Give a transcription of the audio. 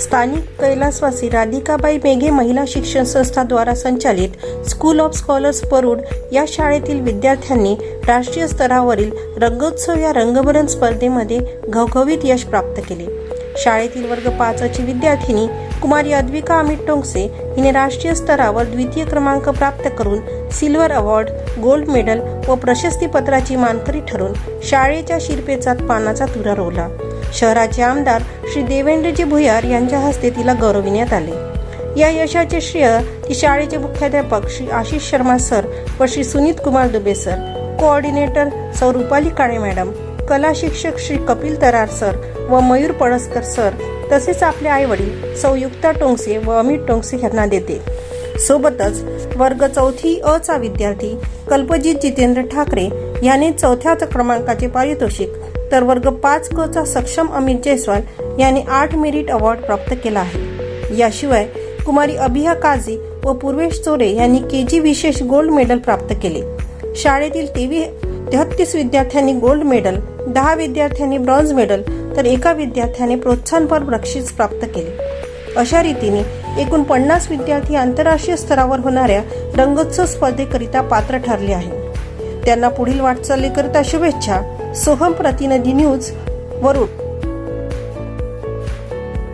स्थानिक कैलासवासी राधिकाबाई मेघे महिला शिक्षण संस्थाद्वारा संचालित स्कूल ऑफ स्कॉलर्स परूड या शाळेतील विद्यार्थ्यांनी राष्ट्रीय स्तरावरील रंगोत्सव या रंगभरण स्पर्धेमध्ये घवघवीत यश प्राप्त केले. शाळेतील वर्ग पाचची विद्यार्थिनी कुमारी अद्विका अमित टोंगसे हिने राष्ट्रीय स्तरावर द्वितीय क्रमांक प्राप्त करून सिल्वर अवॉर्ड गोल्ड मेडल व प्रशस्तीपत्राची मानकरी ठरून शाळेच्या शिरपेचात पानाचा तुरा रोवला. शहराचे आमदार श्री देवेंद्रजी भुयार यांच्या हस्ते तिला गौरविण्यात आले. या यशाचे श्रेय ती शाळेचे मुख्याध्यापक श्री आशिष शर्मा सर व श्री सुनीत कुमार दुबे सर कोऑर्डिनेटर सौ रुपाली काळे मॅडम कला शिक्षक श्री कपिल तरार सर व मयूर पळसकर सर तसेच आपले आईवडील संयुक्ता टोंगसे व अमित टोंगसे यांना देते. सोबतच वर्ग चौथी अ चा विद्यार्थी कल्पजित जितेंद्र ठाकरे याने चौथ्या क्रमांकाचे पारितोषिक तर वर्ग पाच क चा सक्षम अमित जयस्वाल यांनी आठ मेरिट अवॉर्ड प्राप्त केला आहे. याशिवाय कुमारी अभिया काझी व पूर्वेश चोरे यांनी के जी विशेष गोल्ड मेडल प्राप्त केले. शाळेतील तेवी तेहत्तीस विद्यार्थ्यांनी गोल्ड मेडल दहा विद्यार्थ्यांनी ब्रॉन्झ मेडल तर एका विद्यार्थ्याने प्रोत्साहनपर बक्षीस प्राप्त केले. अशा रीतीने एकूण पन्नास विद्यार्थी आंतरराष्ट्रीय स्तरावर होणाऱ्या रंगोत्सव स्पर्धेकरिता पात्र ठरले आहे. त्यांना पुढील वाटचालीकरिता शुभेच्छा. सोहम प्रतिनिधी न्यूज वरुण